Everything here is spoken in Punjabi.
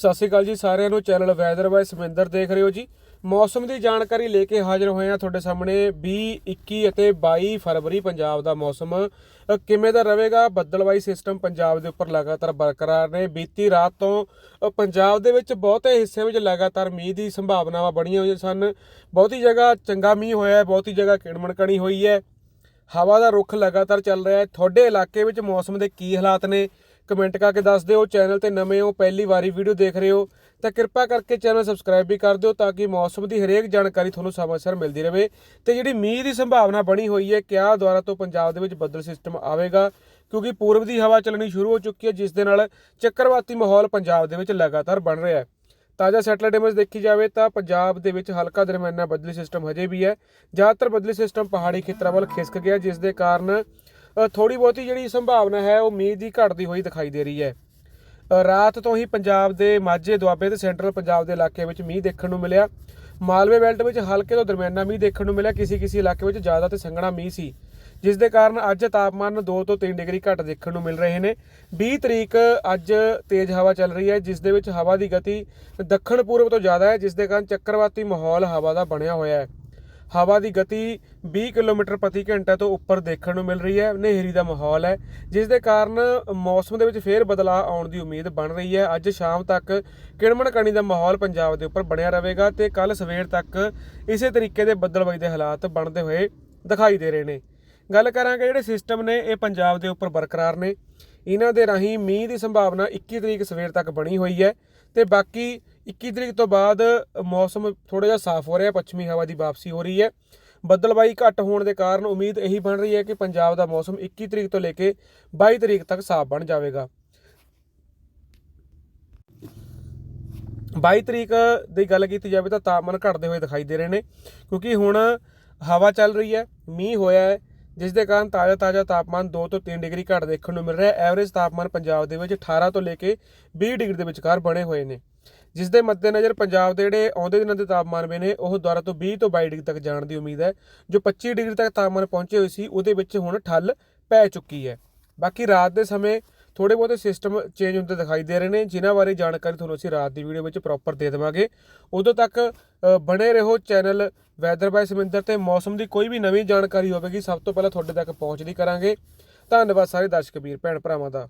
ਸਤਿ ਸ਼੍ਰੀ ਅਕਾਲ ਜੀ ਸਾਰਿਆਂ ਨੂੰ। ਚੈਨਲ ਵੈਦਰ ਬਾਈ ਸਮਿੰਦਰ ਦੇਖ ਰਹੇ ਹੋ ਜੀ। ਮੌਸਮ ਦੀ ਜਾਣਕਾਰੀ ਲੈ ਕੇ ਹਾਜ਼ਰ ਹੋਏ ਹਾਂ ਤੁਹਾਡੇ ਸਾਹਮਣੇ। 20 21 ਅਤੇ 22 ਫਰਵਰੀ ਪੰਜਾਬ ਦਾ ਮੌਸਮ ਕਿਵੇਂ ਦਾ ਰਹੇਗਾ? ਬੱਦਲਵਾਈ ਸਿਸਟਮ ਪੰਜਾਬ ਦੇ ਉੱਪਰ ਲਗਾਤਾਰ ਬਰਕਰਾਰ ਨੇ। ਬੀਤੀ ਰਾਤ ਤੋਂ ਪੰਜਾਬ ਦੇ ਵਿੱਚ ਬਹੁਤੇ ਹਿੱਸਿਆਂ ਵਿੱਚ ਲਗਾਤਾਰ ਮੀਂਹ ਦੀ ਸੰਭਾਵਨਾਵਾਂ ਬਣੀਆਂ ਹੋਈਆਂ ਸਨ। ਬਹੁਤੀ ਜਗ੍ਹਾ ਚੰਗਾ ਮੀਂਹ ਹੋਇਆ ਬਹੁਤੀ ਜਗ੍ਹਾ ਕਿਣਮਣਕਣੀ ਹੋਈ ਹੈ। ਹਵਾ ਦਾ ਰੁਖ ਲਗਾਤਾਰ ਚੱਲ ਰਿਹਾ ਹੈ। ਤੁਹਾਡੇ ਇਲਾਕੇ ਵਿੱਚ ਮੌਸਮ ਦੇ ਕੀ ਹਾਲਾਤ ਨੇ? ਕਮੈਂਟ ਕਰਕੇ ਦੱਸ ਦਿਓ, ਚੈਨਲ ਤੇ ਨਵੇਂ ਹੋ, ਪਹਿਲੀ ਵਾਰੀ ਵੀਡੀਓ ਦੇਖ ਰਹੇ ਹੋ, ਤਾਂ ਕਿਰਪਾ ਕਰਕੇ ਚੈਨਲ ਸਬਸਕ੍ਰਾਈਬ ਵੀ ਕਰ ਦਿਓ ਤਾਂ ਕਿ ਮੌਸਮ ਦੀ ਹਰੇਕ ਜਾਣਕਾਰੀ ਤੁਹਾਨੂੰ ਸਮੇਂ ਸਿਰ ਮਿਲਦੀ ਰਹੇ ਤੇ ਜਿਹੜੀ ਮੀਂਹ ਦੀ ਸੰਭਾਵਨਾ ਬਣੀ ਹੋਈ ਹੈ, ਕਿਆ ਦੁਆਰਾ ਤੋਂ ਪੰਜਾਬ ਦੇ ਵਿੱਚ ਬੱਦਲ ਸਿਸਟਮ ਆਵੇਗਾ? ਕਿਉਂਕਿ ਪੂਰਬ ਦੀ ਹਵਾ ਚੱਲਣੀ ਸ਼ੁਰੂ ਹੋ ਚੁੱਕੀ ਹੈ, ਜਿਸ ਦੇ ਨਾਲ ਚੱਕਰਵਾਤੀ ਮਾਹੌਲ ਪੰਜਾਬ ਦੇ ਵਿੱਚ ਲਗਾਤਾਰ ਬਣ ਰਿਹਾ ਹੈ। ਤਾਜ਼ਾ ਸੈਟਲਾਈਟ ਇਮੇਜ ਦੇਖੀ ਜਾਵੇ ਤਾਂ ਪੰਜਾਬ ਦੇ ਵਿੱਚ ਹਲਕਾ ਦਰਮਿਆਨਾ ਬਦਲੀ ਸਿਸਟਮ ਹਜੇ ਵੀ ਹੈ। ਜ਼ਿਆਦਾਤਰ ਬਦਲੀ ਸਿਸਟਮ ਪਹਾੜੀ ਖੇਤਰਾਂ ਵੱਲ ਖਿਸਕ ਗਿਆ, ਜਿਸ ਦੇ ਕਾਰਨ ਥੋੜੀ ਬਹੁਤੀ ਜਿਹੜੀ ਸੰਭਾਵਨਾ ਹੈ, ਉਹ ਮੀਂਹ ਦੀ ਘਟਦੀ ਹੋਈ ਦਿਖਾਈ ਦੇ ਰਹੀ ਹੈ। ਰਾਤ ਤੋਂ ਹੀ ਪੰਜਾਬ ਦੇ ਮਾਝੇ, ਦੁਆਬੇ ਤੇ ਸੈਂਟਰਲ ਪੰਜਾਬ ਦੇ ਇਲਾਕੇ ਵਿੱਚ ਮੀਂਹ ਦੇਖਣ ਨੂੰ ਮਿਲਿਆ। ਮਾਲਵੇ ਬੈਲਟ ਵਿੱਚ ਹਲਕੇ ਤੋਂ ਦਰਮਿਆਨਾ ਮੀਂਹ ਦੇਖਣ ਨੂੰ ਮਿਲਿਆ। ਕਿਸੇ ਕਿਸੇ ਇਲਾਕੇ ਵਿੱਚ ਜ਼ਿਆਦਾ ਤੇ ਸੰਘਣਾ ਮੀਂਹ ਸੀ, ਜਿਸ ਦੇ ਕਾਰਨ ਅੱਜ ਤਾਪਮਾਨ 2 ਤੋਂ 3 ਡਿਗਰੀ ਘੱਟ ਦੇਖਣ ਨੂੰ ਮਿਲ ਰਹੇ ਨੇ। 20 ਤਰੀਕ ਅੱਜ ਤੇਜ਼ ਹਵਾ ਚੱਲ ਰਹੀ ਹੈ, ਜਿਸ ਦੇ ਵਿੱਚ ਹਵਾ ਦੀ ਗਤੀ ਦੱਖਣ ਪੂਰਬ ਤੋਂ ਜ਼ਿਆਦਾ ਹੈ, ਜਿਸ ਦੇ ਕਾਰਨ ਚੱਕਰਵਾਤੀ ਮਾਹੌਲ ਹਵਾ ਦਾ ਬਣਿਆ ਹੋਇਆ ਹੈ। ਹਵਾ ਦੀ ਗਤੀ 20 ਕਿਲੋਮੀਟਰ ਪ੍ਰਤੀ ਘੰਟਾ ਤੋਂ ਉੱਪਰ ਦੇਖਣ ਨੂੰ ਮਿਲ ਰਹੀ ਹੈ, ਹਨੇਰੀ ਦਾ ਮਾਹੌਲ ਹੈ, ਜਿਸ ਦੇ ਕਾਰਨ ਮੌਸਮ ਦੇ ਵਿੱਚ ਫੇਰ ਬਦਲਾਅ ਆਉਣ ਦੀ ਉਮੀਦ ਬਣ ਰਹੀ ਹੈ। ਅੱਜ ਸ਼ਾਮ ਤੱਕ ਕਿਣਮਣ ਕਣੀ ਦਾ ਮਾਹੌਲ ਪੰਜਾਬ ਦੇ ਉੱਪਰ ਬਣਿਆ ਰਹੇਗਾ ਤੇ ਕੱਲ ਸਵੇਰ ਤੱਕ ਇਸੇ ਤਰੀਕੇ ਦੇ ਬੱਦਲਬਾਈ ਦੇ ਹਾਲਾਤ ਬਣਦੇ ਹੋਏ ਦਿਖਾਈ ਦੇ ਰਹੇ ਨੇ। ਗੱਲ ਕਰਾਂਗੇ ਜਿਹੜੇ ਸਿਸਟਮ ਨੇ, ਇਹ ਪੰਜਾਬ ਦੇ ਉੱਪਰ ਬਰਕਰਾਰ ਨੇ। ਇਹਨਾਂ ਦੇ ਰਾਹੀਂ ਮੀਂਹ ਦੀ ਸੰਭਾਵਨਾ 21 ਤਰੀਕ ਸਵੇਰ ਤੱਕ ਬਣੀ ਹੋਈ ਹੈ ਤੇ ਬਾਕੀ 21 ਤਰੀਕ ਤੋਂ ਬਾਅਦ ਮੌਸਮ ਥੋੜਾ ਜਿਹਾ ਸਾਫ਼ ਹੋ ਰਿਹਾ, ਪੱਛਮੀ ਹਵਾ ਦੀ ਵਾਪਸੀ ਹੋ ਰਹੀ ਹੈ। ਬੱਦਲਬਾਈ ਘੱਟ ਹੋਣ ਦੇ ਕਾਰਨ ਉਮੀਦ ਇਹੀ ਬਣ ਰਹੀ ਹੈ ਕਿ ਪੰਜਾਬ ਦਾ ਮੌਸਮ 21 ਤਰੀਕ ਤੋਂ ਲੈ ਕੇ 22 ਤਰੀਕ ਤੱਕ ਸਾਫ਼ ਬਣ ਜਾਵੇਗਾ। 22 ਤਰੀਕ ਦੀ ਗੱਲ ਕੀਤੀ ਜਾਵੇ ਤਾਂ ਤਾਪਮਾਨ ਘਟਦੇ ਹੋਏ ਦਿਖਾਈ ਦੇ ਰਹੇ ਨੇ, ਕਿਉਂਕਿ ਹੁਣ ਹਵਾ ਚੱਲ ਰਹੀ ਹੈ, ਮੀਂਹ ਹੋਇਆ ਹੈ, ਜਿਸ ਦੇ ਕਾਰਨ ਤਾਜ਼ਾ ਤਾਜ਼ਾ ਤਾਪਮਾਨ 2 ਤੋਂ 3 ਡਿਗਰੀ ਘੱਟ ਦੇਖਣ ਨੂੰ ਮਿਲ ਰਿਹਾ ਹੈ। ਐਵਰੇਜ ਤਾਪਮਾਨ ਪੰਜਾਬ ਦੇ ਵਿੱਚ 18 ਤੋਂ ਲੈ ਕੇ 20 ਡਿਗਰੀ ਦੇ ਵਿਚਕਾਰ ਬਣੇ ਹੋਏ ਨੇ। ਜਿਸ ਦੇ ਮੱਦੇਨਜ਼ਰ ਪੰਜਾਬ ਦੇ ਜਿਹੜੇ ਆਉਂਦੇ ਦਿਨਾਂ ਦੇ ਤਾਪਮਾਨ ਵੀ ਨੇ, ਉਹ ਦੁਆਰਾ ਤੋਂ 20 ਤੋਂ 22 ਡਿਗਰੀ ਤੱਕ ਜਾਣ ਦੀ ਉਮੀਦ ਹੈ। ਜੋ 25 ਡਿਗਰੀ ਤੱਕ ਤਾਪਮਾਨ ਪਹੁੰਚੇ ਹੋਏ ਸੀ, ਉਹਦੇ ਵਿੱਚ ਹੁਣ ਠੱਲ ਪੈ ਚੁੱਕੀ ਹੈ। ਬਾਕੀ ਰਾਤ ਦੇ ਸਮੇਂ ਥੋੜੇ ਬਹੁਤੇ ਸਿਸਟਮ ਚੇਂਜ ਹੁੰਦੇ ਦਿਖਾਈ ਦੇ ਰਹੇ ਨੇ, ਜਿਨ੍ਹਾਂ ਬਾਰੇ ਜਾਣਕਾਰੀ ਤੁਹਾਨੂੰ ਅਸੀਂ ਰਾਤ ਦੀ ਵੀਡੀਓ ਵਿੱਚ ਪ੍ਰੋਪਰ ਦੇ ਦੇਵਾਂਗੇ। ਉਦੋਂ ਤੱਕ ਬਣੇ ਰਹੋ ਚੈਨਲ ਵੈਦਰ ਬਾਈ ਸਮਿੰਦਰ ਤੇ ਮੌਸਮ ਦੀ ਕੋਈ ਵੀ ਨਵੀਂ ਜਾਣਕਾਰੀ ਹੋਵੇਗੀ, ਸਭ ਤੋਂ ਪਹਿਲਾਂ ਤੁਹਾਡੇ ਤੱਕ ਪਹੁੰਚਦੀ ਕਰਾਂਗੇ। ਧੰਨਵਾਦ ਸਾਰੇ ਦਰਸ਼ਕ ਵੀਰ, ਭੈਣ ਭਰਾਵਾਂ ਦਾ।